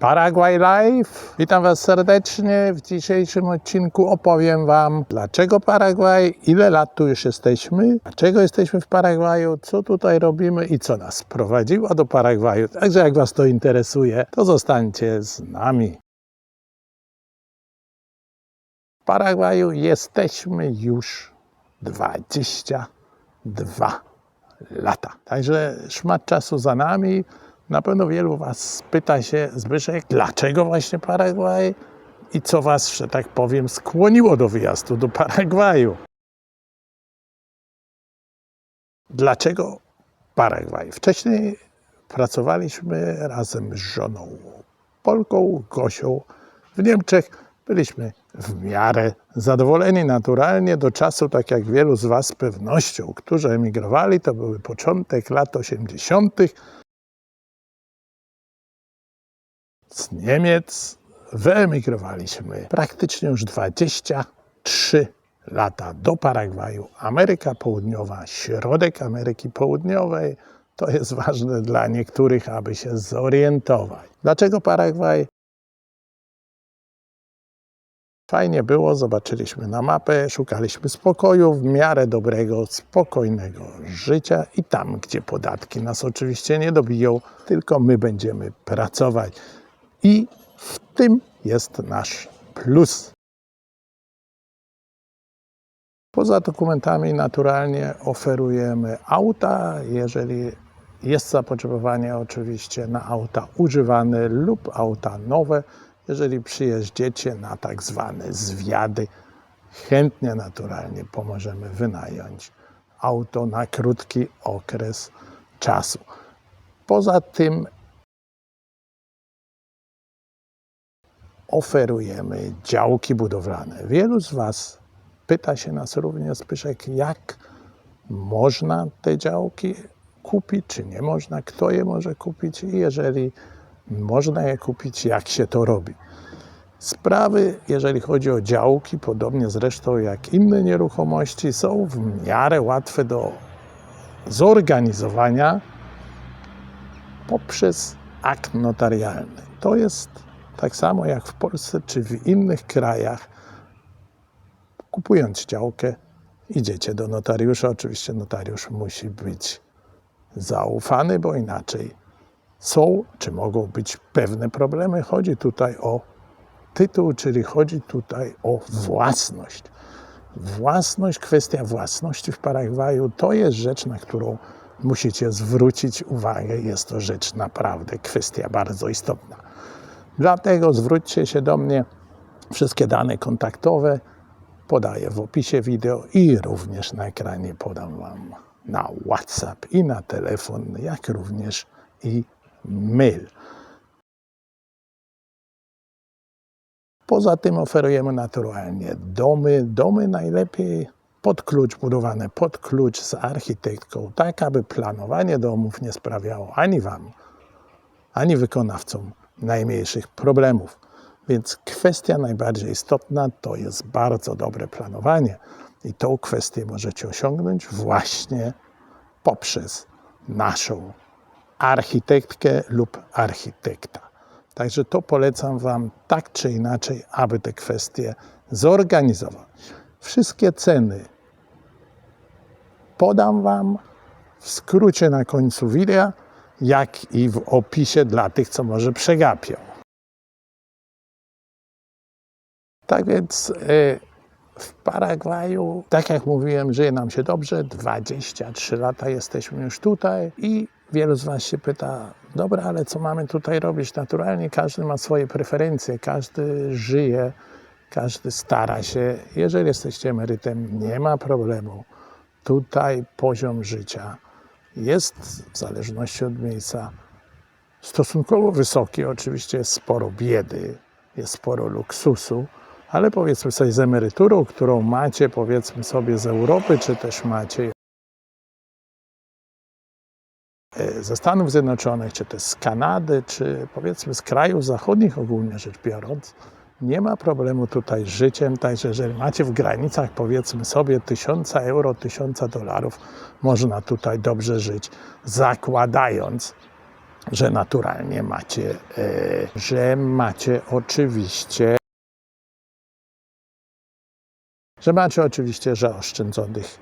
Paraguay Live. Witam Was serdecznie. W dzisiejszym odcinku opowiem Wam, dlaczego Paragwaj, ile lat tu już jesteśmy, dlaczego jesteśmy w Paragwaju, co tutaj robimy i co nas prowadziło do Paragwaju. Także jak Was to interesuje, to zostańcie z nami. W Paragwaju jesteśmy już 22 lata. Także szmat czasu za nami. Na pewno wielu Was pyta się, Zbyszek, dlaczego właśnie Paragwaj i co Was, że tak powiem, skłoniło do wyjazdu do Paragwaju? Dlaczego Paragwaj? Wcześniej pracowaliśmy razem z żoną Polką, Gosią w Niemczech. Byliśmy w miarę zadowoleni naturalnie do czasu, tak jak wielu z Was z pewnością, którzy emigrowali, to były początek lat 80. z Niemiec wyemigrowaliśmy praktycznie już 23 lata do Paragwaju. Ameryka Południowa, środek Ameryki Południowej. To jest ważne dla niektórych, aby się zorientować. Dlaczego Paragwaj? Fajnie było, zobaczyliśmy na mapę, szukaliśmy spokoju, w miarę dobrego, spokojnego życia i tam, gdzie podatki nas oczywiście nie dobiją, tylko my będziemy pracować. I w tym jest nasz plus. Poza dokumentami naturalnie oferujemy auta, jeżeli jest zapotrzebowanie oczywiście na auta używane lub auta nowe. Jeżeli przyjeździecie na tak zwane zwiady, chętnie naturalnie pomożemy wynająć auto na krótki okres czasu. Poza tym oferujemy działki budowlane. Wielu z Was pyta się nas również, Zbyszek, jak można te działki kupić, czy nie można, kto je może kupić i jeżeli można je kupić, jak się to robi. Sprawy, jeżeli chodzi o działki, podobnie zresztą jak inne nieruchomości, są w miarę łatwe do zorganizowania poprzez akt notarialny. To jest tak samo jak w Polsce czy w innych krajach. Kupując działkę, idziecie do notariusza. Oczywiście notariusz musi być zaufany, bo inaczej są czy mogą być pewne problemy. Chodzi tutaj o tytuł, czyli chodzi tutaj o własność. Własność, kwestia własności w Paragwaju to jest rzecz, na którą musicie zwrócić uwagę. Jest to rzecz naprawdę, kwestia bardzo istotna. Dlatego zwróćcie się do mnie. Wszystkie dane kontaktowe podaję w opisie wideo i również na ekranie podam Wam na WhatsApp i na telefon, jak również i mail. Poza tym oferujemy naturalnie domy. Domy najlepiej pod klucz, budowane pod klucz z architektką, tak aby planowanie domów nie sprawiało ani Wam, ani wykonawcom najmniejszych problemów. Więc kwestia najbardziej istotna to jest bardzo dobre planowanie. I tą kwestię możecie osiągnąć właśnie poprzez naszą architektkę lub architekta. Także to polecam Wam tak czy inaczej, aby te kwestie zorganizować. Wszystkie ceny podam Wam w skrócie na końcu wideo, jak i w opisie dla tych, co może przegapią. Tak więc y, w Paragwaju, tak jak mówiłem, żyje nam się dobrze. 23 lata jesteśmy już tutaj i wielu z Was się pyta, dobra, ale co mamy tutaj robić? Naturalnie każdy ma swoje preferencje, każdy żyje, każdy stara się. Jeżeli jesteście emerytem, nie ma problemu. Tutaj poziom życia jest w zależności od miejsca stosunkowo wysoki. Oczywiście jest sporo biedy, jest sporo luksusu, ale powiedzmy sobie z emeryturą, którą macie powiedzmy sobie z Europy, czy też macie e, ze Stanów Zjednoczonych, czy też z Kanady, czy powiedzmy z krajów zachodnich ogólnie rzecz biorąc, nie ma problemu tutaj z życiem, także jeżeli macie w granicach powiedzmy sobie 1000 euro, 1000 dolarów, można tutaj dobrze żyć, zakładając, że naturalnie macie, e, że macie oczywiście, że macie oczywiście zaoszczędzonych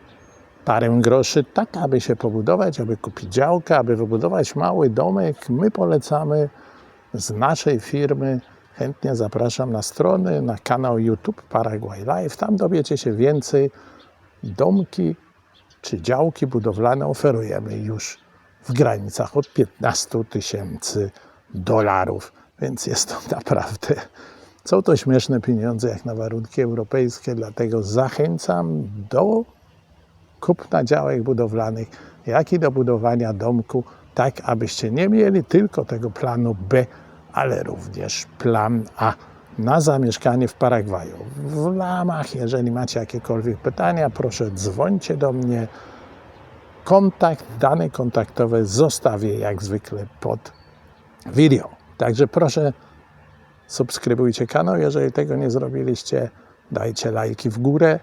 parę groszy, tak aby się pobudować, aby kupić działkę, aby wybudować mały domek. My polecamy z naszej firmy. Chętnie zapraszam na strony, na kanał YouTube Paraguay Live. Tam dowiecie się więcej. Domki czy działki budowlane oferujemy już w granicach od 15 tysięcy dolarów, więc jest to naprawdę. Są to śmieszne pieniądze jak na warunki europejskie, dlatego zachęcam do kupna działek budowlanych, jak i do budowania domku, tak abyście nie mieli tylko tego planu B, ale również plan A na zamieszkanie w Paragwaju. W ramach, jeżeli macie jakiekolwiek pytania, proszę dzwońcie do mnie. Kontakt, dane kontaktowe zostawię jak zwykle pod video. Także proszę subskrybujcie kanał, jeżeli tego nie zrobiliście, dajcie lajki w górę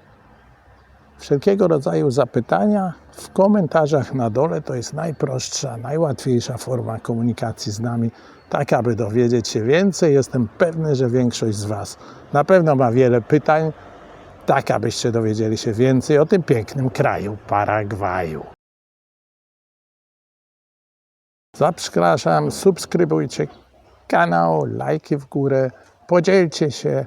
wszelkiego rodzaju zapytania w komentarzach na dole. To jest najprostsza, najłatwiejsza forma komunikacji z nami, tak aby dowiedzieć się więcej. Jestem pewny, że większość z Was na pewno ma wiele pytań, tak abyście dowiedzieli się więcej o tym pięknym kraju Paragwaju. Zapraszam, subskrybujcie kanał, lajki w górę, podzielcie się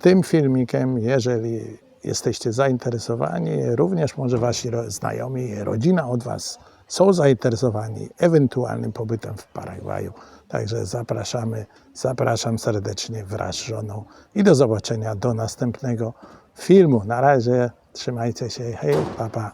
tym filmikiem, jeżeli jesteście zainteresowani, również może wasi znajomi, rodzina od was są zainteresowani ewentualnym pobytem w Paragwaju. Także zapraszamy, zapraszam serdecznie wraz z żoną i do zobaczenia do następnego filmu. Na razie, trzymajcie się, hej, papa. Pa.